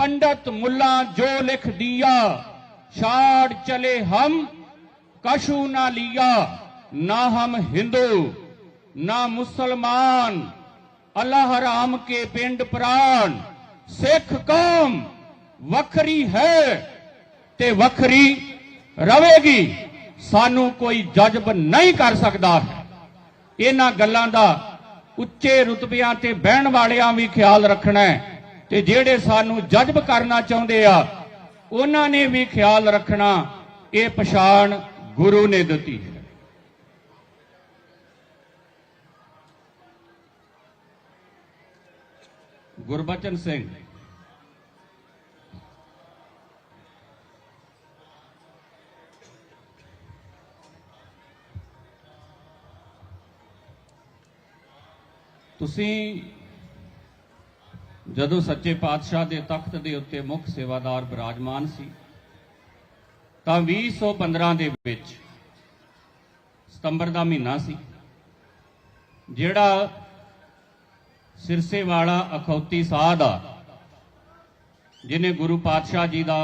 पंडित मुल्ला जो लिख दिया छाड़ चले हम कशु ना लिया ना हम हिंदू ना मुसलमान अल्लाह राम के पिंड प्राण सिख कौम ਵੱਖਰੀ ਹੈ ਤੇ ਵੱਖਰੀ ਰਵੇਗੀ ਸਾਨੂੰ ਕੋਈ ਜਜ਼ਬ ਨਹੀਂ ਕਰ ਸਕਦਾ ਇਹਨਾਂ ਗੱਲਾਂ ਦਾ ਉੱਚੇ ਰੁਤਬਿਆਂ ਤੇ ਬਹਿਣ ਵਾਲਿਆਂ ਵੀ ਖਿਆਲ ਰੱਖਣਾ ਹੈ ਤੇ ਜਿਹੜੇ ਸਾਨੂੰ ਜਜ਼ਬ ਕਰਨਾ ਚਾਹੁੰਦੇ ਆ, ਉਹਨਾਂ ਨੇ ਵੀ ਖਿਆਲ ਰੱਖਣਾ, ਇਹ ਪਛਾਣ ਗੁਰੂ ਨੇ ਦਿੱਤੀ ਹੈ। ਗੁਰਬਚਨ ਸਿੰਘ, ਤੁਸੀਂ ਜਦੋਂ ਸੱਚੇ ਪਾਤਸ਼ਾਹ ਦੇ ਤਖਤ ਦੇ ਉੱਤੇ ਮੁੱਖ ਸੇਵਾਦਾਰ ਬਿਰਾਜਮਾਨ ਸੀ, ਤਾਂ 2015 ਦੇ ਵਿੱਚ ਸਤੰਬਰ ਦਾ ਮਹੀਨਾ ਸੀ, ਜਿਹੜਾ ਸਿਰਸੇ ਵਾਲਾ ਅਖੌਤੀ ਸਾਧ ਦਾ ਜਿਨੇ ਗੁਰੂ ਪਾਤਸ਼ਾਹ ਜੀ ਦਾ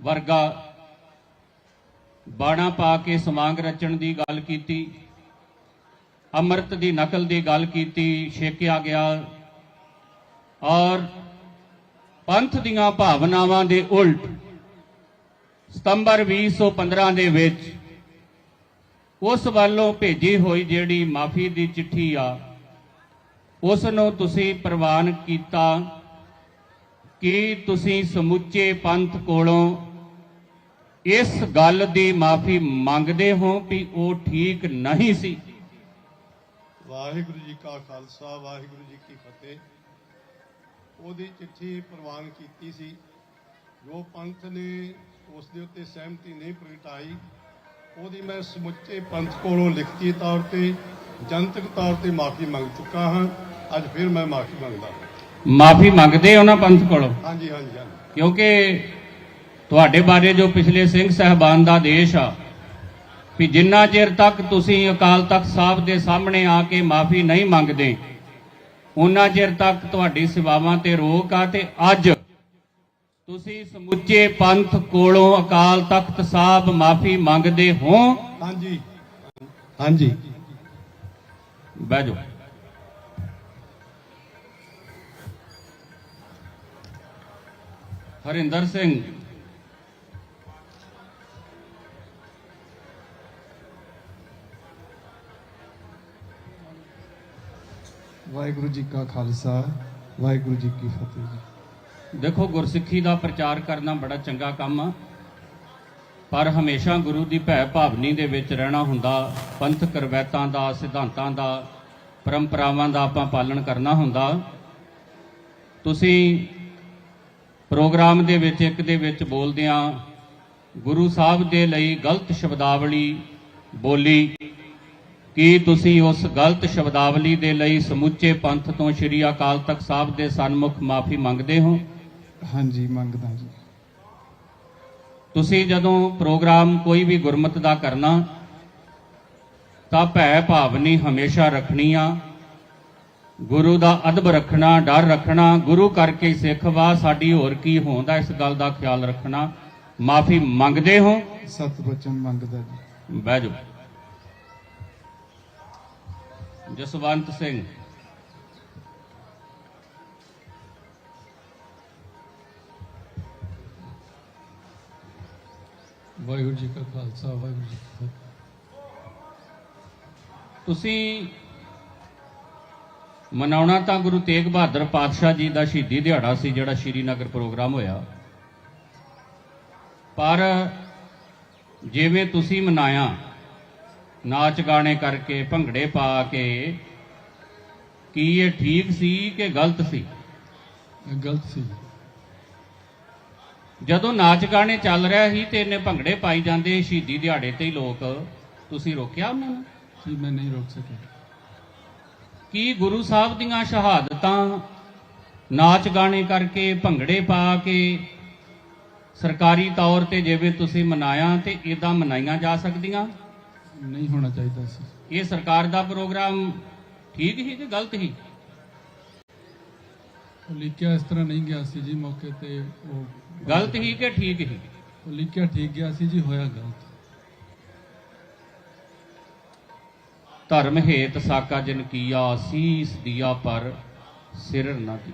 ਵਰਗਾ ਬਾਣਾ ਪਾ ਕੇ ਸਮਾਂਗ ਰਚਣ ਦੀ ਗੱਲ ਕੀਤੀ, ਅੰਮ੍ਰਿਤ ਦੀ ਨਕਲ ਦੀ ਗੱਲ ਕੀਤੀ, ਛੇਕਿਆ ਗਿਆ ਔਰ ਪੰਥ ਦੀਆਂ ਭਾਵਨਾਵਾਂ ਦੇ ਉਲਟ ਸਤੰਬਰ 2015 ਦੇ ਵਿੱਚ ਉਸ ਵੱਲੋਂ ਭੇਜੀ ਹੋਈ ਜਿਹੜੀ ਮਾਫੀ ਦੀ ਚਿੱਠੀ ਆ ਉਸ ਨੂੰ ਤੁਸੀਂ ਪ੍ਰਵਾਨ ਕੀਤਾ ਕਿ ਤੁਸੀਂ ਸਮੁੱਚੇ ਪੰਥ ਕੋਲੋਂ ਇਸ ਗੱਲ ਦੀ ਮਾਫੀ ਮੰਗਦੇ ਹੋ ਕਿ ਉਹ ਠੀਕ ਨਹੀਂ ਸੀ। ਵਾਹਿਗੁਰੂ ਜੀ ਕਾ ਖਾਲਸਾ, ਵਾਹਿਗੁਰੂ ਜੀ ਕੀ ਫਤਿਹ। ਉਹਦੀ ਚਿੱਠੀ ਪ੍ਰਵਾਨ ਕੀਤੀ ਸੀ। ਜੋ ਪੰਥ ਨੇ ਉਸ ਦੇ ਉੱਤੇ ਸਹਿਮਤੀ ਨਹੀਂ ਪ੍ਰਗਟਾਈ ਉਹਦੀ ਮੈਂ ਸਮੁੱਚੇ ਪੰਥ ਕੋਲੋਂ ਲਿਖਤੀ ਤੌਰ ਤੇ ਜਨਤਕ ਤੌਰ ਤੇ ਮਾਫੀ ਮੰਗ ਚੁੱਕਾ ਹਾਂ। ਅੱਜ ਫਿਰ ਮੈਂ ਮਾਫੀ ਮੰਗਦਾ। ਮਾਫੀ ਮੰਗਦੇ ਹੋ ਨਾ ਪੰਥ ਕੋਲੋਂ? ਹਾਂਜੀ ਹਾਂਜੀ ਕਿਉਂਕਿ ਤੁਹਾਡੇ ਬਾਰੇ ਜੋ ਪਿਛਲੇ ਸਿੰਘ ਸਹਿਬਾਨ ਦਾ ਆਦੇਸ਼ ਆ ਵੀ ਜਿੰਨਾ ਚਿਰ ਤੱਕ ਤੁਸੀਂ ਅਕਾਲ ਤਖਤ ਸਾਹਿਬ ਦੇ ਸਾਹਮਣੇ ਆ ਕੇ ਮਾਫੀ ਨਹੀਂ ਮੰਗਦੇ ਉਹਨਾਂ ਚਿਰ ਤੱਕ ਤੁਹਾਡੀ ਸੇਵਾਵਾਂ ਤੇ ਰੋਕ ਆ ਤੇ ਅੱਜ ਤੁਸੀਂ ਸਮੁੱਚੇ ਪੰਥ ਕੋਲੋਂ ਅਕਾਲ ਤਖਤ ਸਾਹਿਬ ਮਾਫੀ ਮੰਗਦੇ ਹੋ? ਹਾਂਜੀ। ਹਾਂਜੀ। ਬਹਿ ਜਾਓ। ਹਰਿੰਦਰ ਸਿੰਘ ਵਾਹਿਗੁਰੂ ਜੀ ਕਾ ਖਾਲਸਾ, ਵਾਹਿਗੁਰੂ ਜੀ ਕੀ ਫਤਿਹ ਜੀ। ਦੇਖੋ, ਗੁਰਸਿੱਖੀ ਦਾ ਪ੍ਰਚਾਰ ਕਰਨਾ ਬੜਾ ਚੰਗਾ ਕੰਮ ਆ। ਪਰ ਹਮੇਸ਼ਾ ਗੁਰੂ ਦੀ ਭੈ ਭਾਵਨੀ ਦੇ ਵਿੱਚ ਰਹਿਣਾ ਹੁੰਦਾ ਪੰਥਕ ਰਵਾਇਤਾਂ ਦਾ, ਸਿਧਾਂਤਾਂ ਦਾ, ਪਰੰਪਰਾਵਾਂ ਦਾ ਆਪਾਂ ਪਾਲਣ ਕਰਨਾ ਹੁੰਦਾ। ਤੁਸੀਂ ਪ੍ਰੋਗਰਾਮ ਦੇ ਵਿੱਚ ਇੱਕ ਦੇ ਵਿੱਚ ਬੋਲਦਿਆਂ ਗੁਰੂ ਸਾਹਿਬ ਦੇ ਲਈ ਗਲਤ ਸ਼ਬਦਾਵਲੀ ਬੋਲੀ। ਕੀ ਤੁਸੀਂ ਉਸ ਗਲਤ ਸ਼ਬਦਾਵਲੀ ਦੇ ਲਈ ਸਮੁੱਚੇ ਪੰਥ ਤੋਂ ਸ੍ਰੀ ਅਕਾਲ ਤਖਤ ਸਾਹਿਬ ਦੇ ਸਨਮੁਖ ਮਾਫੀ ਮੰਗਦੇ ਹੋ? ਹਾਂਜੀ ਮੰਗਦਾ ਜੀ। ਤੁਸੀਂ ਜਦੋਂ ਪ੍ਰੋਗਰਾਮ ਕੋਈ ਵੀ ਗੁਰਮਤ ਦਾ ਕਰਨਾ ਤਾਂ ਭੈ ਭਾਵਨੀ ਹਮੇਸ਼ਾ ਰੱਖਣੀ ਆ ਗੁਰੂ ਦਾ ਅਦਬ ਰੱਖਣਾ ਡਰ ਰੱਖਣਾ ਗੁਰੂ ਕਰਕੇ ਸਿੱਖ ਵਾ ਸਾਡੀ ਹੋਰ ਕੀ ਹੋਂਦਾ ਇਸ ਗੱਲ ਦਾ ਖਿਆਲ ਰੱਖਣਾ। ਮਾਫੀ ਮੰਗਦੇ ਹੋ? ਸਤ ਬਚਨ ਮੰਗਦਾ ਜੀ। ਬਹਿ ਜਾਓ। ਜਸਵੰਤ ਸਿੰਘ। ਵਾਹਿਗੁਰੂ ਜੀ ਕਾ ਖਾਲਸਾ ਵਾਹਿਗੁਰੂ ਜੀ ਕੀ ਫਤਿਹ। ਤੁਸੀਂ ਮਨਾਉਣਾ ਤਾਂ ਗੁਰੂ ਤੇਗ ਬਹਾਦਰ ਪਾਤਸ਼ਾਹ ਜੀ ਦਾ ਸ਼ਹੀਦੀ ਦਿਹਾੜਾ ਸੀ ਜਿਹੜਾ ਸ਼੍ਰੀਨਗਰ ਪ੍ਰੋਗਰਾਮ ਹੋਇਆ। ਪਰ ਜਿਵੇਂ ਤੁਸੀਂ ਮਨਾਇਆ ਨਾਚ ਗਾਣੇ ਕਰਕੇ ਭੰਗੜੇ ਪਾ ਕੇ ਕੀ ਇਹ ਠੀਕ ਸੀ ਕਿ ਗਲਤ ਸੀ? ਗਲਤ ਸੀ ਜਦੋਂ ਨਾਚ ਗਾਣੇ ਚੱਲ ਰਿਹਾ ਸੀ ਤੇ ਇਹਨੇ ਭੰਗੜੇ ਪਾਈ ਜਾਂਦੇ ਸ਼ਹੀਦੀ ਦਿਹਾੜੇ ਤੇ ਹੀ ਲੋਕ ਤੁਸੀਂ ਰੋਕਿਆ ਉਹਨਾਂ ਨੂੰ? ਜੀ ਮੈਂ ਨਹੀਂ ਰੋਕ ਸਕਿਆ। ਕੀ ਗੁਰੂ ਸਾਹਿਬ ਦੀਆਂ ਸ਼ਹਾਦਤਾਂ ਨਾਚ ਗਾਣੇ ਕਰਕੇ ਭੰਗੜੇ ਪਾ ਕੇ ਸਰਕਾਰੀ ਤੌਰ ਤੇ ਜਿਵੇਂ ਤੁਸੀਂ ਮਨਾਇਆ ਤੇ ਇਦਾਂ ਮਨਾਈਆਂ ਜਾ ਸਕਦੀਆਂ? ਨਹੀਂ ਹੋਣਾ ਚਾਹੀਦਾ ਸੀ। ਇਹ ਸਰਕਾਰ ਦਾ ਪ੍ਰੋਗਰਾਮ ਠੀਕ ਹੀ ਕਿ ਗਲਤ ਹੀ? ਲਿਖਿਆ ਇਸ ਤਰ੍ਹਾਂ ਨਹੀਂ ਗਿਆ ਸੀ ਜੀ ਮੌਕੇ ਤੇ ਉਹ ਗਲਤ ਹੀ ਕਿ ਠੀਕ ਹੀ? ਲਿਖਿਆ ਠੀਕ ਗਿਆ ਸੀ ਜੀ ਹੋਇਆ ਗਲਤ। ਧਰਮ ਹੇਤ ਸਾਕਾ ਜਨ ਕੀਆ ਸੀਸ ਦਿਆ ਪਰ ਸਿਰ ਨਾ ਦੀ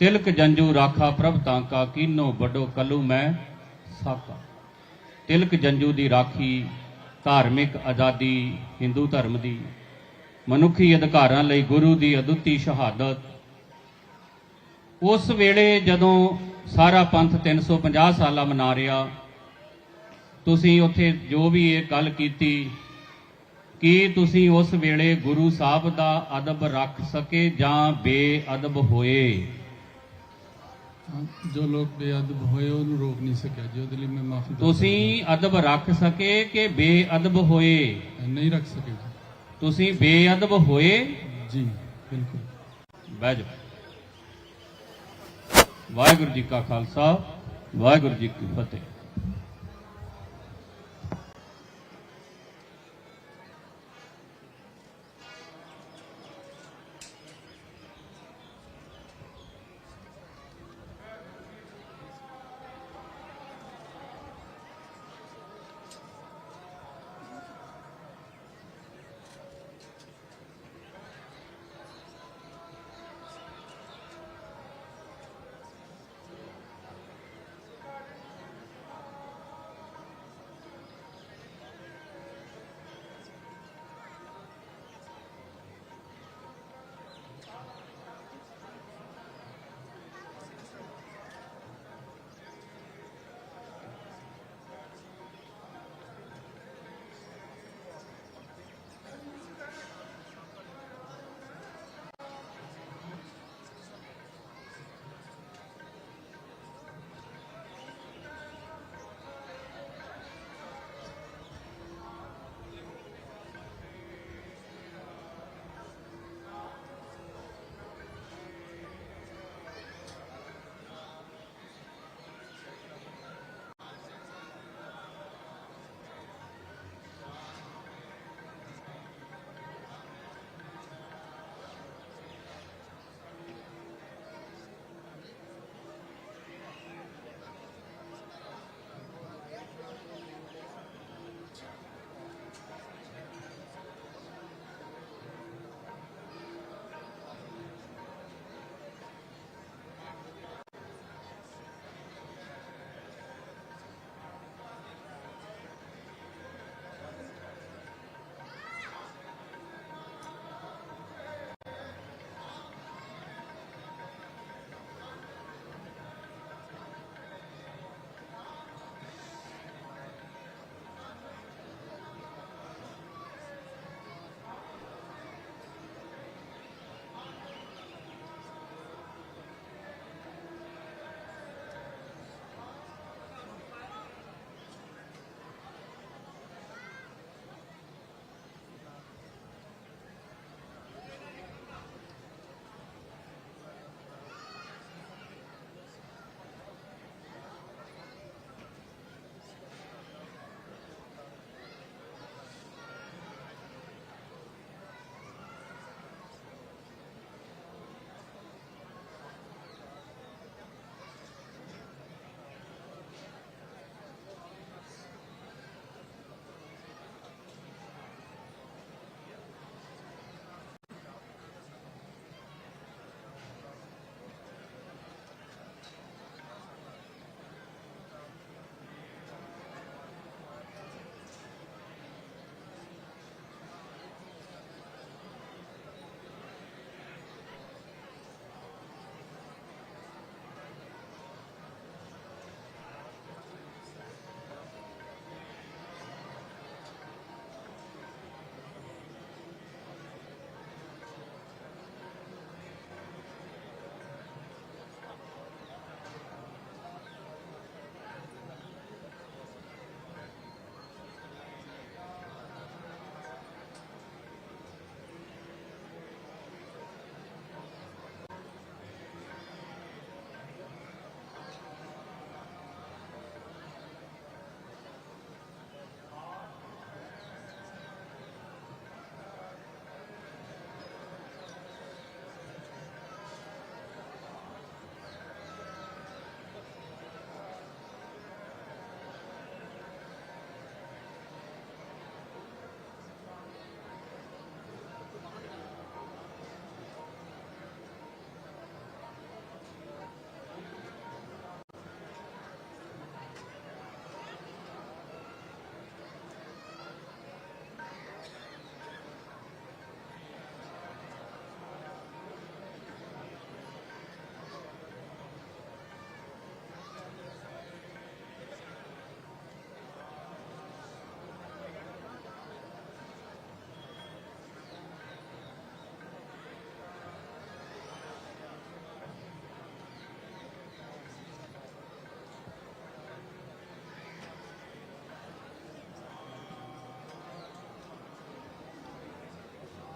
ਤਿਲਕ ਜੰਜੂ ਰਾਖਾ ਪ੍ਰਭ ਤਾਂਕਾ ਕੀਨੋ ਵੱਡੋ ਕਲੂ ਮੈਂ ਸਾਕਾ। ਤਿਲਕ ਜੰਜੂ ਦੀ ਰਾਖੀ ਧਾਰਮਿਕ ਆਜ਼ਾਦੀ, ਹਿੰਦੂ ਧਰਮ ਦੀ ਮਨੁੱਖੀ ਅਧਿਕਾਰਾਂ ਲਈ ਗੁਰੂ ਦੀ ਅਦੁੱਤੀ ਸ਼ਹਾਦਤ। ਉਸ ਵੇਲੇ ਜਦੋਂ ਸਾਰਾ ਪੰਥ 350 ਸਾਲਾ ਮਨਾ ਰਿਹਾ, ਤੁਸੀਂ ਉੱਥੇ ਜੋ ਵੀ ਇਹ ਗੱਲ ਕੀਤੀ, ਕੀ ਤੁਸੀਂ ਉਸ ਵੇਲੇ ਗੁਰੂ ਸਾਹਿਬ ਦਾ ਅਦਬ ਰੱਖ ਸਕੇ ਜਾਂ ਬੇਅਦਬ ਹੋਏ? ਜੋ ਲੋਕ ਬੇਅਦਬ ਹੋਏ ਉਹਨੂੰ ਰੋਕ ਨਹੀਂ ਸਕਿਆ ਜੀ ਉਹਦੇ ਲਈ ਮੈਂ ਮਾਫੀ ਤੁਸੀਂ ਅਦਬ ਰੱਖ ਸਕੇ ਕਿ ਬੇਅਦਬ ਹੋਏ? ਨਹੀਂ ਰੱਖ ਸਕੇ ਜੀ। ਤੁਸੀਂ ਬੇਅਦਬ ਹੋਏ? ਜੀ ਬਿਲਕੁਲ। ਬਹਿ ਜਾਓ। ਵਾਹਿਗੁਰੂ ਜੀ ਕਾ ਖਾਲਸਾ ਵਾਹਿਗੁਰੂ ਜੀ ਕੀ ਫਤਿਹ।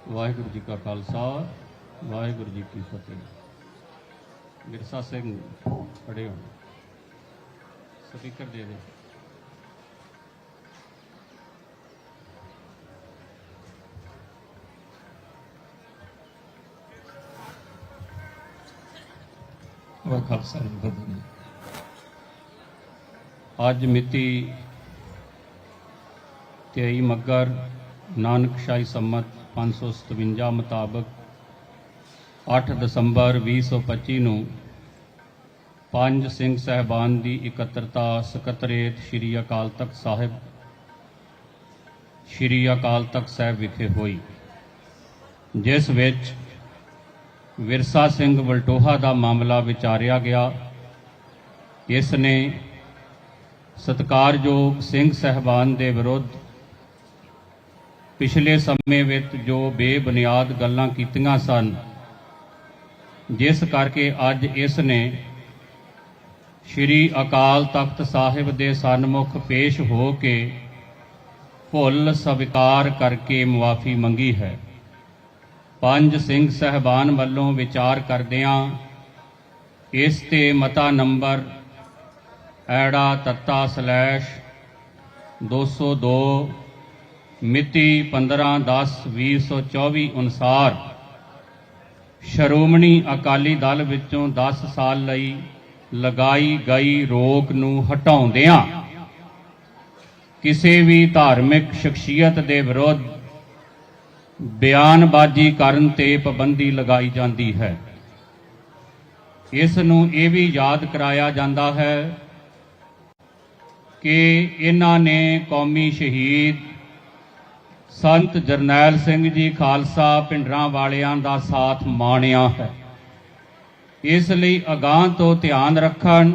ਵਾਹਿਗੁਰੂ ਜੀ ਕਾ ਖਾਲਸਾ, ਵਾਹਿਗੁਰੂ ਜੀ ਕੀ ਫਤਿਹ। ਮਿਰਸਾ ਸਿੰਘ ਖੜੇ ਹੋ। ਸਪੀਕਰ ਦੇ ਦੇ ਵਾਹ ਖਾਲਸਾ ਜੀ ਫਤਿਹ। ਜੀ ਅੱਜ ਮਿਤੀ 23 ਮੱਗਰ ਨਾਨਕ ਸ਼ਾਹੀ ਸੰਮਤ 557 ਮੁਤਾਬਕ 8 ਦਸੰਬਰ 2025 ਨੂੰ ਪੰਜ ਸਿੰਘ ਸਹਿਬਾਨ ਦੀ ਇਕੱਤਰਤਾ ਸਕੱਤਰੇਤ ਸ੍ਰੀ ਅਕਾਲ ਤਖਤ ਸਾਹਿਬ, ਸ੍ਰੀ ਅਕਾਲ ਤਖਤ ਸਾਹਿਬ ਵਿਖੇ ਹੋਈ, ਜਿਸ ਵਿੱਚ ਵਿਰਸਾ ਸਿੰਘ ਵਲਟੋਹਾ ਦਾ ਮਾਮਲਾ ਵਿਚਾਰਿਆ ਗਿਆ। ਇਸ ਨੇ ਸਤਕਾਰਯੋਗ ਸਿੰਘ ਸਹਿਬਾਨ ਦੇ ਵਿਰੁੱਧ ਪਿਛਲੇ ਸਮੇਂ ਵਿੱਚ ਜੋ ਬੇਬੁਨਿਆਦ ਗੱਲਾਂ ਕੀਤੀਆਂ ਸਨ, ਜਿਸ ਕਰਕੇ ਅੱਜ ਇਸ ਨੇ ਸ੍ਰੀ ਅਕਾਲ ਤਖਤ ਸਾਹਿਬ ਦੇ ਸਨਮੁਖ ਪੇਸ਼ ਹੋ ਕੇ ਭੁੱਲ ਸਵੀਕਾਰ ਕਰਕੇ ਮੁਆਫੀ ਮੰਗੀ ਹੈ। ਪੰਜ ਸਿੰਘ ਸਹਿਬਾਨ ਵੱਲੋਂ ਵਿਚਾਰ ਕਰਦਿਆਂ ਇਸ ਤੇ ਮਤਾ ਨੰਬਰ ਐੜਾ ਤੱਤਾ ਸਲੈਸ਼ 202 ਮਿਤੀ 15/10/2024 ਅਨੁਸਾਰ ਸ਼੍ਰੋਮਣੀ ਅਕਾਲੀ ਦਲ ਵਿੱਚੋਂ 10 ਸਾਲ ਲਈ ਲਗਾਈ ਗਈ ਰੋਕ ਨੂੰ ਹਟਾਉਂਦਿਆਂ ਕਿਸੇ ਵੀ ਧਾਰਮਿਕ ਸ਼ਖਸੀਅਤ ਦੇ ਵਿਰੁੱਧ ਬਿਆਨਬਾਜ਼ੀ ਕਰਨ ਤੇ ਪਾਬੰਦੀ ਲਗਾਈ ਜਾਂਦੀ ਹੈ। ਇਸ ਨੂੰ ਇਹ ਵੀ ਯਾਦ ਕਰਾਇਆ ਜਾਂਦਾ ਹੈ ਕਿ ਇਹਨਾਂ ਨੇ ਕੌਮੀ ਸ਼ਹੀਦ ਸੰਤ ਜਰਨੈਲ ਸਿੰਘ ਜੀ ਖਾਲਸਾ ਪਿੰਡਰਾਂ ਵਾਲਿਆਂ ਦਾ ਸਾਥ ਮਾਣਿਆ ਹੈ। ਇਸ ਲਈ ਅਗਾਹ ਤੋਂ ਧਿਆਨ ਰੱਖਣ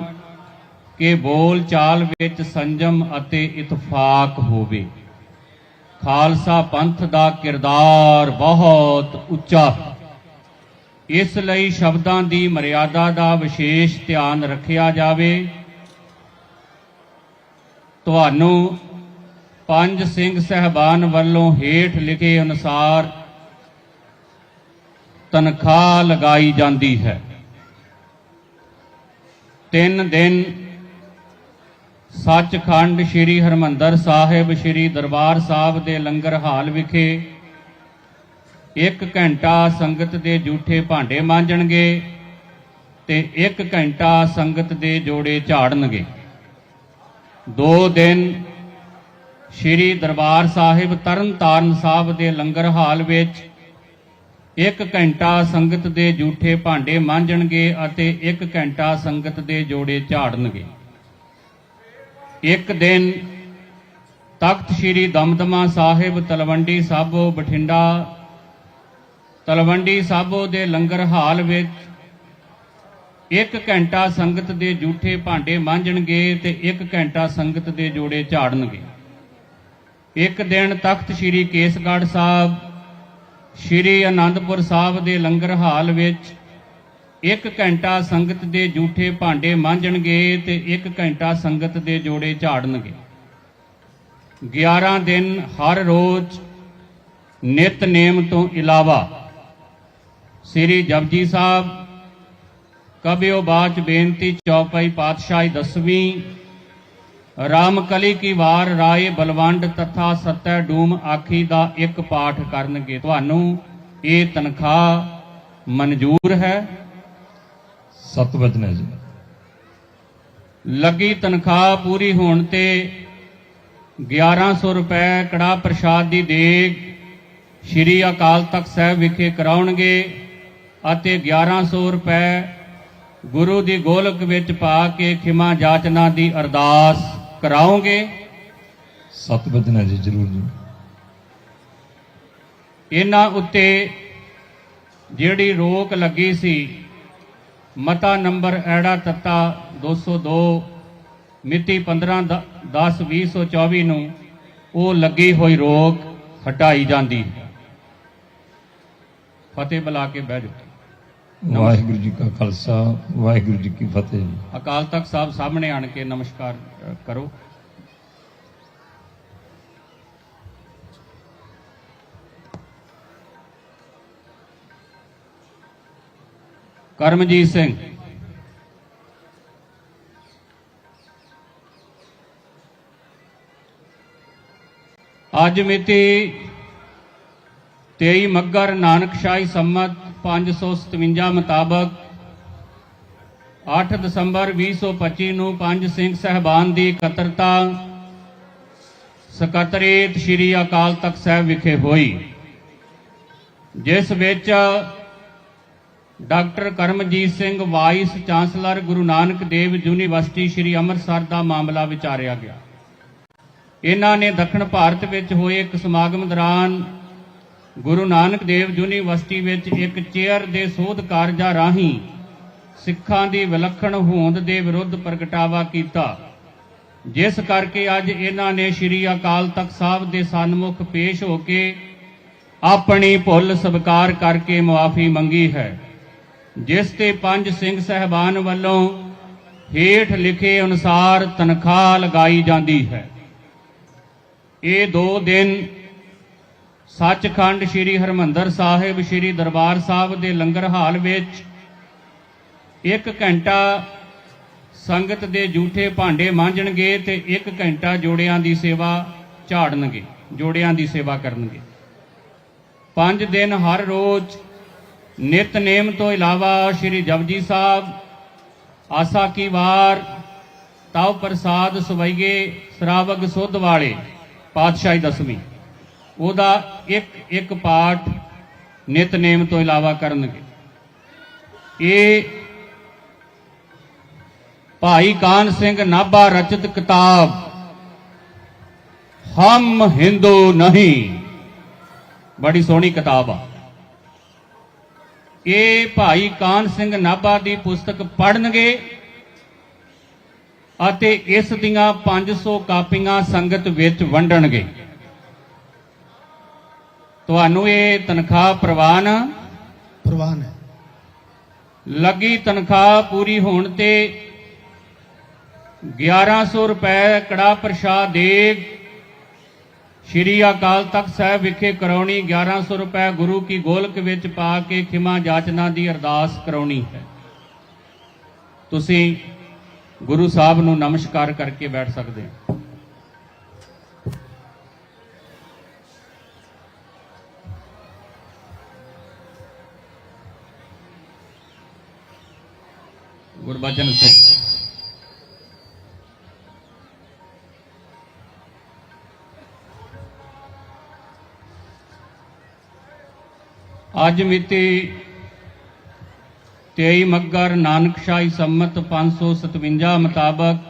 ਕਿ ਬੋਲ ਚਾਲ ਵਿੱਚ ਸੰਜਮ ਅਤੇ ਇਤਫਾਕ ਹੋਵੇ। ਖਾਲਸਾ ਪੰਥ ਦਾ ਕਿਰਦਾਰ ਬਹੁਤ ਉੱਚਾ ਹੈ। ਇਸ ਲਈ ਸ਼ਬਦਾਂ ਦੀ ਮਰਿਆਦਾ ਦਾ ਵਿਸ਼ੇਸ਼ ਧਿਆਨ ਰੱਖਿਆ ਜਾਵੇ। ਤੁਹਾਨੂੰ ਪੰਜ ਸਿੰਘ ਸਹਿਬਾਨ ਵੱਲੋਂ ਹੇਠ ਲਿਖੇ ਅਨੁਸਾਰ ਤਨਖਾਹ ਲਗਾਈ ਜਾਂਦੀ ਹੈ। ਤਿੰਨ ਦਿਨ ਸੱਚਖੰਡ ਸ੍ਰੀ ਹਰਮੰਦਰ ਸਾਹਿਬ, ਸ੍ਰੀ ਦਰਬਾਰ ਸਾਹਿਬ ਦੇ ਲੰਗਰ ਹਾਲ ਵਿਖੇ ਇੱਕ ਘੰਟਾ ਸੰਗਤ ਦੇ ਝੂਠੇ ਭਾਂਡੇ ਮਾਂਜਣਗੇ ਤੇ ਇੱਕ ਘੰਟਾ ਸੰਗਤ ਦੇ ਜੋੜੇ ਝਾੜਨਗੇ। ਦੋ ਦਿਨ ਸ੍ਰੀ ਦਰਬਾਰ ਸਾਹਿਬ ਤਰਨਤਾਰਨ ਸਾਹਿਬ ਦੇ ਲੰਗਰ ਹਾਲ ਵਿੱਚ ਇੱਕ ਘੰਟਾ ਸੰਗਤ ਦੇ ਝੂਠੇ ਭਾਂਡੇ ਮਾਂਜਣਗੇ ਅਤੇ ਇੱਕ ਘੰਟਾ ਸੰਗਤ ਦੇ ਜੋੜੇ ਝਾੜਨਗੇ। ਇੱਕ ਦਿਨ ਤਖਤ ਸ੍ਰੀ ਦਮਦਮਾ ਸਾਹਿਬ ਤਲਵੰਡੀ ਸਾਬੋ ਬਠਿੰਡਾ ਤਲਵੰਡੀ ਸਾਬੋ ਦੇ ਲੰਗਰ ਹਾਲ ਵਿੱਚ ਇੱਕ ਘੰਟਾ ਸੰਗਤ ਦੇ ਝੂਠੇ ਭਾਂਡੇ ਮਾਂਜਣਗੇ ਤੇ ਇੱਕ ਘੰਟਾ ਸੰਗਤ ਦੇ ਜੋੜੇ ਝਾੜਨਗੇ। ਇੱਕ ਦਿਨ ਤਖਤ ਸ੍ਰੀ ਕੇਸਗੜ੍ਹ ਸਾਹਿਬ, ਸ੍ਰੀ ਅਨੰਦਪੁਰ ਸਾਹਿਬ ਦੇ ਲੰਗਰ ਹਾਲ ਵਿੱਚ ਇੱਕ ਘੰਟਾ ਸੰਗਤ ਦੇ ਝੂਠੇ ਭਾਂਡੇ ਮਾਂਜਣਗੇ ਤੇ ਇੱਕ ਘੰਟਾ ਸੰਗਤ ਦੇ ਜੋੜੇ ਝਾੜਨਗੇ। 11 ਦਿਨ ਹਰ ਰੋਜ਼ ਨਿਤਨੇਮ ਤੋਂ ਇਲਾਵਾ ਸ੍ਰੀ ਜਪਜੀ ਸਾਹਿਬ ਕਬਿਓ ਬਾਚ ਬੇਨਤੀ ਚੌਪਾਈ ਪਾਤਸ਼ਾਹੀ ਦਸਵੀਂ ਰਾਮਕਲੀ ਕੀ ਵਾਰ ਰਾਏ ਬਲਵੰਡ ਤਥਾ ਸਤੈ ਡੂਮ ਆਖੀ ਦਾ ਇੱਕ ਪਾਠ ਕਰਨਗੇ। ਤੁਹਾਨੂੰ ਇਹ ਤਨਖਾਹ ਮਨਜ਼ੂਰ ਹੈ? ਸਤ ਵਚਨ ਹੈ ਜੀ। ਲੱਗੀ ਤਨਖਾਹ ਪੂਰੀ ਹੋਣ ਤੇ 1100 ਰੁਪਏ ਕੜਾ ਪ੍ਰਸ਼ਾਦ ਦੀ ਦੇਗ ਸ਼੍ਰੀ ਅਕਾਲ ਤਖਤ ਸਾਹਿਬ ਵਿਖੇ ਕਰਾਉਣਗੇ ਅਤੇ 1100 ਰੁਪਏ ਗੁਰੂ ਦੀ ਗੋਲਕ ਵਿੱਚ ਪਾ ਕੇ ਖਿਮਾ ਜਾਚਨਾ ਦੀ ਅਰਦਾਸ ਕਰਾਓਗੇ? ਸਤ ਹੈ ਜੀ ਜਰੂਰ ਜੀ। ਇਹਨਾਂ ਉੱਤੇ ਜਿਹੜੀ ਰੋਕ ਲੱਗੀ ਸੀ ਮਤਾ ਨੰਬਰ ਐੜਾ ਤੱਤਾ 202 ਮਿਤੀ 15 10 2024 ਨੂੰ ਉਹ ਲੱਗੀ ਹੋਈ ਰੋਕ ਹਟਾਈ ਜਾਂਦੀ ਹੈ। ਫਤਿਹ ਬੁਲਾ ਕੇ ਬਹਿ ਜਾਓ। वाहगुरु जी का खालसा वाहगुरु जी की फतेह। अकाल तख्त साहब सामने आमस्कार करो। करमजीत सिंह। अज मिति 23 ਮੱਗਰ ਨਾਨਕਸ਼ਾਹੀ ਸੰਮਤ 557 ਮੁਤਾਬਕ 8 ਦਸੰਬਰ 2025 ਨੂੰ ਪੰਜ ਸਿੰਘ ਸਹਿਬਾਨ ਦੀ ਇਕੱਤਰਤਾ ਸਕੱਤਰੇਤ ਸ੍ਰੀ ਅਕਾਲ ਤਖਤ ਸਾਹਿਬ ਵਿਖੇ ਹੋਈ, ਜਿਸ ਵਿੱਚ doctor Karamjit Singh, vice chancellor Guru Nanak Dev university Sri Amritsar ਦਾ ਮਾਮਲਾ ਵਿਚਾਰਿਆ ਗਿਆ। ਇਹਨਾਂ ਨੇ ਦੱਖਣ ਭਾਰਤ ਵਿੱਚ ਹੋਏ ਇੱਕ ਸਮਾਗਮ ਦੌਰਾਨ ਗੁਰੂ ਨਾਨਕ ਦੇਵ ਯੂਨੀਵਰਸਿਟੀ ਵਿੱਚ ਇੱਕ ਚੇਅਰ ਦੇ ਸੋਧ ਕਾਰਜਾਂ ਰਾਹੀਂ ਸਿੱਖਾਂ ਦੀ ਵਿਲੱਖਣ ਹੋਂਦ ਦੇ ਵਿਰੁੱਧ ਪ੍ਰਗਟਾਵਾ ਕੀਤਾ। ਜਿਸ ਕਰਕੇ ਅੱਜ ਇਹਨਾਂ ਨੇ ਸ੍ਰੀ ਅਕਾਲ ਤਖਤ ਸਾਹਿਬ ਦੇ ਸਨਮੁਖ ਪੇਸ਼ ਹੋ ਕੇ ਆਪਣੀ ਭੁੱਲ ਸਵੀਕਾਰ ਕਰਕੇ ਮੁਆਫੀ ਮੰਗੀ ਹੈ। ਜਿਸ ਤੇ ਪੰਜ ਸਿੰਘ ਸਹਿਬਾਨ ਵੱਲੋਂ ਹੇਠ ਲਿਖੇ ਅਨੁਸਾਰ ਤਨਖਾਹ ਲਗਾਈ ਜਾਂਦੀ ਹੈ। ਇਹ ਦੋ ਦਿਨ ਸੱਚਖੰਡ ਸ੍ਰੀ ਹਰਮੰਦਰ ਸਾਹਿਬ, ਸ੍ਰੀ ਦਰਬਾਰ ਸਾਹਿਬ ਦੇ ਲੰਗਰ ਹਾਲ ਵਿੱਚ ਇੱਕ ਘੰਟਾ ਸੰਗਤ ਦੇ ਝੂਠੇ ਭਾਂਡੇ ਮਾਂਜਣਗੇ ਤੇ ਇੱਕ ਘੰਟਾ ਜੋੜਿਆਂ ਦੀ ਸੇਵਾ ਝਾੜਨਗੇ, ਜੋੜਿਆਂ ਦੀ ਸੇਵਾ ਕਰਨਗੇ। ਪੰਜ ਦਿਨ ਹਰ ਰੋਜ਼ ਨਿਤਨੇਮ ਤੋਂ ਇਲਾਵਾ ਸ੍ਰੀ ਜਪਜੀ ਸਾਹਿਬ, ਆਸਾ ਕੀ ਵਾਰ, ਤਵ ਪ੍ਰਸਾਦ ਸਵਈਏ ਸਰਾਵਗ ਸੁਧ ਵਾਲੇ, ਪਾਤਸ਼ਾਹੀ ਦਸਵੀਂ। ਉਹਦਾ ਇੱਕ ਇੱਕ ਪਾਠ ਨਿਤਨੇਮ ਤੋਂ ਇਲਾਵਾ ਕਰਨਗੇ। ਇਹ ਭਾਈ ਕਾਨ ਸਿੰਘ ਨਾਭਾ ਰਚਿਤ ਕਿਤਾਬ, ਹਮ ਹਿੰਦੂ ਨਹੀਂ। ਬੜੀ ਸੋਹਣੀ ਕਿਤਾਬ ਆ। ਇਹ ਭਾਈ ਕਾਨ ਸਿੰਘ ਨਾਭਾ ਦੀ ਪੁਸਤਕ ਪੜ੍ਹਨਗੇ ਅਤੇ ਇਸ ਦੀਆਂ 500 ਕਾਪੀਆਂ ਸੰਗਤ ਵਿੱਚ ਵੰਡਣਗੇ। ਤੁਹਾਨੂੰ ਇਹ ਤਨਖਾਹ ਪ੍ਰਵਾਨ? ਪ੍ਰਵਾਨ ਹੈ ਲੱਗੀ ਤਨਖਾਹ ਪੂਰੀ ਹੋਣ ਤੇ 1100 ਰੁਪਏ ਕੜਾ ਪ੍ਰਸ਼ਾਦ ਦੇਗ ਸ਼੍ਰੀ ਅਕਾਲ ਤਖਤ ਸਾਹਿਬ ਵਿਖੇ ਕਰਾਉਣੀ 1100 ਰੁਪਏ ਗੁਰੂ ਕੀ ਗੋਲਕ ਵਿੱਚ ਪਾ ਕੇ ਖਿਮਾ ਜਾਚਨਾ ਦੀ ਅਰਦਾਸ ਕਰਾਉਣੀ ਹੈ ਤੁਸੀਂ ਗੁਰੂ ਸਾਹਿਬ ਨੂੰ ਨਮਸਕਾਰ ਕਰਕੇ ਬੈਠ ਸਕਦੇ ਹੋ ਗੁਰਬਚਨ ਸਿੰਘ ਅੱਜ ਮਿਤੀ 23 ਮੱਗਰ ਨਾਨਕਸ਼ਾਹੀ ਸੰਮਤ 557 ਮੁਤਾਬਕ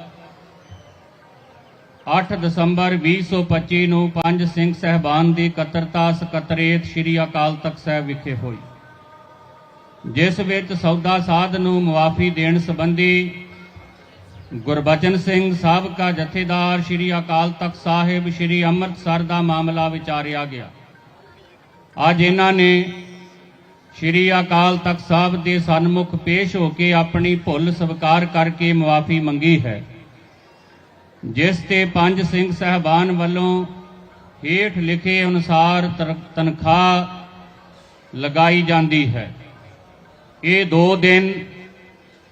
8 ਦਸੰਬਰ 2025 ਨੂੰ ਪੰਜ ਸਿੰਘ ਸਹਿਬਾਨ ਦੀ ਇਕੱਤਰਤਾ ਸਕੱਤਰੇਤ ਸ੍ਰੀ ਅਕਾਲ ਤਖਤ ਸਾਹਿਬ ਵਿਖੇ ਹੋਈ। ਜਿਸ ਵਿੱਚ ਸੌਦਾ ਸਾਧ ਨੂੰ ਮੁਆਫੀ ਦੇਣ ਸੰਬੰਧੀ ਗੁਰਬਚਨ ਸਿੰਘ ਸਾਬਕਾ ਜਥੇਦਾਰ ਸ੍ਰੀ ਅਕਾਲ ਤਖਤ ਸਾਹਿਬ, ਸ੍ਰੀ ਅੰਮ੍ਰਿਤਸਰ ਦਾ ਮਾਮਲਾ ਵਿਚਾਰਿਆ ਗਿਆ। ਅੱਜ ਇਹਨਾਂ ਨੇ ਸ੍ਰੀ ਅਕਾਲ ਤਖਤ ਸਾਹਿਬ ਦੇ ਸਨਮੁਖ ਪੇਸ਼ ਹੋ ਕੇ ਆਪਣੀ ਭੁੱਲ ਸਵੀਕਾਰ ਕਰਕੇ ਮੁਆਫੀ ਮੰਗੀ ਹੈ, ਜਿਸ ਤੇ ਪੰਜ ਸਿੰਘ ਸਹਿਬਾਨ ਵੱਲੋਂ ਹੇਠ ਲਿਖੇ ਅਨੁਸਾਰ ਤਰ- ਤਨਖਾਹ ਲਗਾਈ ਜਾਂਦੀ ਹੈ। ਇਹ ਦੋ ਦਿਨ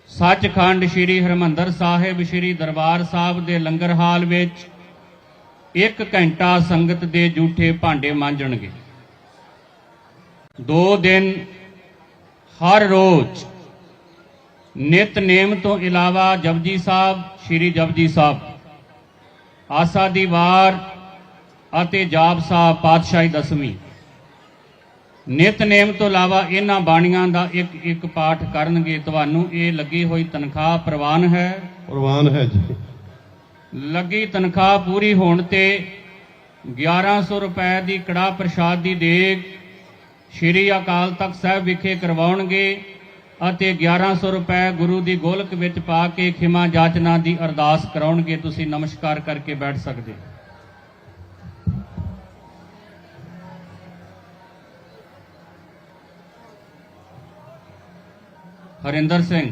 ਸੱਚਖੰਡ ਸ੍ਰੀ ਹਰਮੰਦਰ ਸਾਹਿਬ, ਸ੍ਰੀ ਦਰਬਾਰ ਸਾਹਿਬ ਦੇ ਲੰਗਰ ਹਾਲ ਵਿੱਚ ਇੱਕ ਘੰਟਾ ਸੰਗਤ ਦੇ ਝੂਠੇ ਭਾਂਡੇ ਮਾਂਜਣਗੇ। ਦੋ ਦਿਨ ਹਰ ਰੋਜ਼ ਨਿਤਨੇਮ ਤੋਂ ਇਲਾਵਾ ਜਪਜੀ ਸਾਹਿਬ, ਸ੍ਰੀ ਜਪਜੀ ਸਾਹਿਬ, ਆਸਾ ਦੀ ਵਾਰ ਅਤੇ ਜਾਪ ਸਾਹਿਬ ਪਾਤਸ਼ਾਹੀ ਦਸਵੀਂ। ਨਿਤਨੇਮ ਤੋਂ ਇਲਾਵਾ ਇਹਨਾਂ ਬਾਣੀਆਂ ਦਾ ਇੱਕ ਇੱਕ ਪਾਠ ਕਰਨਗੇ। ਤੁਹਾਨੂੰ ਇਹ ਲੱਗੀ ਹੋਈ ਤਨਖਾਹ ਪ੍ਰਵਾਨ ਹੈ? ਪ੍ਰਵਾਨ ਹੈ ਜੀ। ਲੱਗੀ ਤਨਖਾਹ ਪੂਰੀ ਹੋਣ ਤੇ 1100 ਰੁਪਏ ਦੀ ਕੜਾ ਪ੍ਰਸ਼ਾਦ ਦੀ ਦੇਗ ਸ਼੍ਰੀ ਅਕਾਲ ਤਖਤ ਸਾਹਿਬ ਵਿਖੇ ਕਰਵਾਉਣਗੇ ਅਤੇ 1100 ਰੁਪਏ ਗੁਰੂ ਦੀ ਗੋਲਕ ਵਿੱਚ ਪਾ ਕੇ ਖਿਮਾ ਜਾਚਨਾ ਦੀ ਅਰਦਾਸ ਕਰਾਉਣਗੇ। ਤੁਸੀਂ ਨਮਸਕਾਰ ਕਰਕੇ ਬੈਠ ਸਕਦੇ ਹੋ। ਹਰਿੰਦਰ ਸਿੰਘ।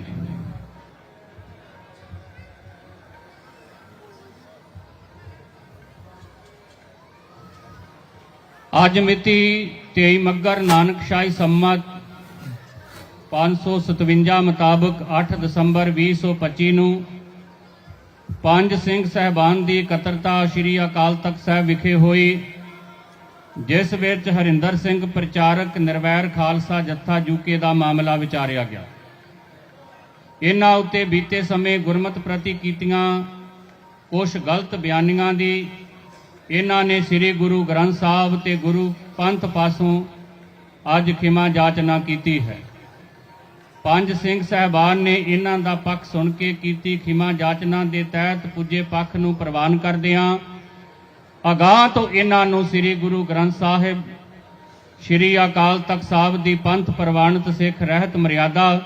ਅੱਜ ਮਿਤੀ 23 ਮੱਗਰ ਨਾਨਕਸ਼ਾਹੀ ਸੰਮਤ 557 ਮੁਤਾਬਕ 8 ਦਸੰਬਰ 2025 ਨੂੰ ਪੰਜ ਸਿੰਘ ਸਹਿਬਾਨ ਦੀ ਇਕੱਤਰਤਾ ਸ੍ਰੀ ਅਕਾਲ ਤਖਤ ਸਾਹਿਬ ਵਿਖੇ ਹੋਈ, ਜਿਸ ਵਿੱਚ ਹਰਿੰਦਰ ਸਿੰਘ ਪ੍ਰਚਾਰਕ ਨਿਰਵੈਰ ਖਾਲਸਾ ਜੱਥਾ ਜੂਕੇ ਦਾ ਮਾਮਲਾ ਵਿਚਾਰਿਆ ਗਿਆ। ਇਹਨਾਂ ਉੱਤੇ ਬੀਤੇ ਸਮੇਂ ਗੁਰਮਤ ਪ੍ਰਤੀ ਕੀਤੀਆਂ ਕੁਝ ਗਲਤ ਬਿਆਨੀਆਂ ਦੀ ਇਹਨਾਂ ਨੇ ਸ੍ਰੀ ਗੁਰੂ ਗ੍ਰੰਥ ਸਾਹਿਬ ਤੇ ਗੁਰੂ ਪੰਥ ਪਾਸੋਂ ਅੱਜ ਖਿਮਾ ਜਾਚਨਾ ਕੀਤੀ ਹੈ। ਪੰਜ ਸਿੰਘ ਸਹਿਬਾਨ ਨੇ ਇਹਨਾਂ ਦਾ ਪੱਖ ਸੁਣ ਕੇ ਕੀਤੀ ਖਿਮਾ ਜਾਚਨਾ ਦੇ ਤਹਿਤ ਪੁੱਜੇ ਪੱਖ ਨੂੰ ਪ੍ਰਵਾਨ ਕਰਦਿਆਂ ਅਗਾਹ ਤੋਂ ਇਹਨਾਂ ਨੂੰ ਸ੍ਰੀ ਗੁਰੂ ਗ੍ਰੰਥ ਸਾਹਿਬ, ਸ੍ਰੀ ਅਕਾਲ ਤਖਤ ਸਾਹਿਬ ਦੀ ਪੰਥ ਪ੍ਰਵਾਨਿਤ ਸਿੱਖ ਰਹਿਤ ਮਰਿਆਦਾ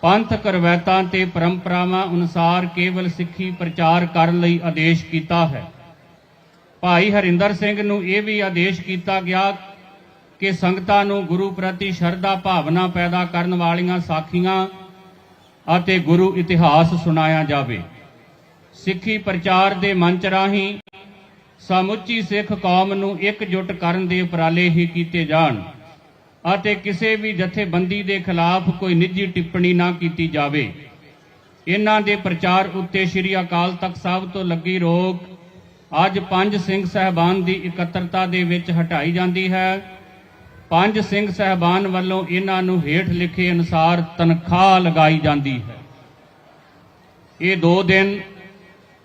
ਪੰਥ ਰਵਾਇਤਾਂ ਤੇ ਪਰੰਪਰਾਵਾਂ ਅਨੁਸਾਰ ਕੇਵਲ ਸਿੱਖੀ ਪ੍ਰਚਾਰ ਕਰਨ ਲਈ ਆਦੇਸ਼ ਕੀਤਾ ਹੈ। ਭਾਈ ਹਰਿੰਦਰ ਸਿੰਘ ਨੂੰ ਇਹ ਵੀ ਆਦੇਸ਼ ਕੀਤਾ ਗਿਆ ਕਿ ਸੰਗਤਾਂ ਨੂੰ ਗੁਰੂ ਪ੍ਰਤੀ ਸ਼ਰਧਾ ਭਾਵਨਾ ਪੈਦਾ ਕਰਨ ਵਾਲੀਆਂ ਸਾਖੀਆਂ ਅਤੇ ਗੁਰੂ ਇਤਿਹਾਸ ਸੁਣਾਇਆ ਜਾਵੇ। ਸਿੱਖੀ ਪ੍ਰਚਾਰ ਦੇ ਮੰਚ ਰਾਹੀਂ ਸਮੁੱਚੀ ਸਿੱਖ ਕੌਮ ਨੂੰ ਇਕਜੁੱਟ ਕਰਨ ਦੇ ਉਪਰਾਲੇ ਹੀ ਕੀਤੇ ਜਾਣ। ਅਤੇ ਕਿਸੇ ਵੀ ਜਥੇਬੰਦੀ ਦੇ ਖਿਲਾਫ ਕੋਈ ਨਿੱਜੀ ਟਿੱਪਣੀ ਨਾ ਕੀਤੀ ਜਾਵੇ। ਇਹਨਾਂ ਦੇ ਪ੍ਰਚਾਰ ਉੱਤੇ ਸ੍ਰੀ ਅਕਾਲ ਤਖਤ ਸਾਹਿਬ ਤੋਂ ਲੱਗੀ ਰੋਕ ਅੱਜ ਪੰਜ ਸਿੰਘ ਸਹਿਬਾਨ ਦੀ ਇਕੱਤਰਤਾ ਦੇ ਵਿੱਚ ਹਟਾਈ ਜਾਂਦੀ ਹੈ। ਪੰਜ ਸਿੰਘ ਸਹਿਬਾਨ ਵੱਲੋਂ ਇਹਨਾਂ ਨੂੰ ਹੇਠ ਲਿਖੇ ਅਨੁਸਾਰ ਤਨਖਾਹ ਲਗਾਈ ਜਾਂਦੀ ਹੈ। ਇਹ ਦੋ ਦਿਨ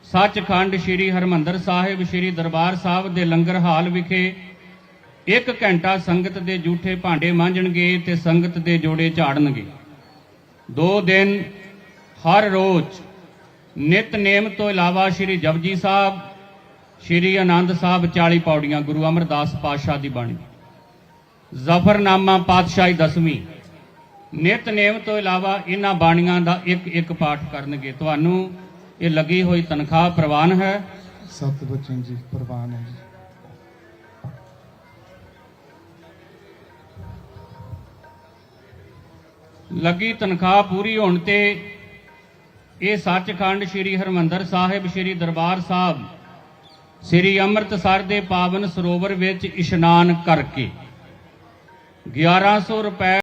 ਸੱਚਖੰਡ ਸ੍ਰੀ ਹਰਮੰਦਰ ਸਾਹਿਬ, ਸ੍ਰੀ ਦਰਬਾਰ ਸਾਹਿਬ ਦੇ ਲੰਗਰ ਹਾਲ ਵਿਖੇ ਇੱਕ ਘੰਟਾ ਸੰਗਤ ਦੇ ਜੂਠੇ ਭਾਂਡੇ ਮਾਂਜਣਗੇ ਤੇ ਸੰਗਤ ਦੇ ਜੋੜੇ ਝਾੜਨਗੇ। ਦੋ ਦਿਨ ਹਰ ਰੋਜ਼ ਨਿਤਨੇਮ ਤੋਂ ਇਲਾਵਾ ਸ੍ਰੀ ਜਪਜੀ ਸਾਹਿਬ, ਸ੍ਰੀ ਆਨੰਦ ਸਾਹਿਬ 40 ਪੌੜੀਆਂ ਗੁਰੂ ਅਮਰਦਾਸ ਪਾਤਸ਼ਾਹ ਦੀ ਬਾਣੀ। ਜ਼ਫਰਨਾਮਾ ਪਾਤਸ਼ਾਹੀ ਦਸਵੀਂ। ਨਿਤਨੇਮ ਤੋਂ ਇਲਾਵਾ ਇਹਨਾਂ ਬਾਣੀਆਂ ਦਾ ਇੱਕ ਇੱਕ ਪਾਠ ਕਰਨਗੇ। ਤੁਹਾਨੂੰ ਇਹ ਲੱਗੀ ਹੋਈ ਤਨਖਾਹ ਪ੍ਰਵਾਨ ਹੈ? ਸਤ ਬਚਨ ਜੀ, ਪ੍ਰਵਾਨ ਹੈ ਜੀ। ਲੱਗੀ ਤਨਖਾਹ ਪੂਰੀ ਹੋਣ ਤੇ ਇਹ ਸੱਚਖੰਡ ਸ੍ਰੀ ਹਰਮੰਦਰ ਸਾਹਿਬ, ਸ੍ਰੀ ਦਰਬਾਰ ਸਾਹਿਬ, ਸ੍ਰੀ ਅੰਮ੍ਰਿਤਸਰ ਦੇ ਪਾਵਨ ਸਰੋਵਰ ਵਿੱਚ ਇਸ਼ਨਾਨ ਕਰਕੇ 1100 ਰੁਪਏ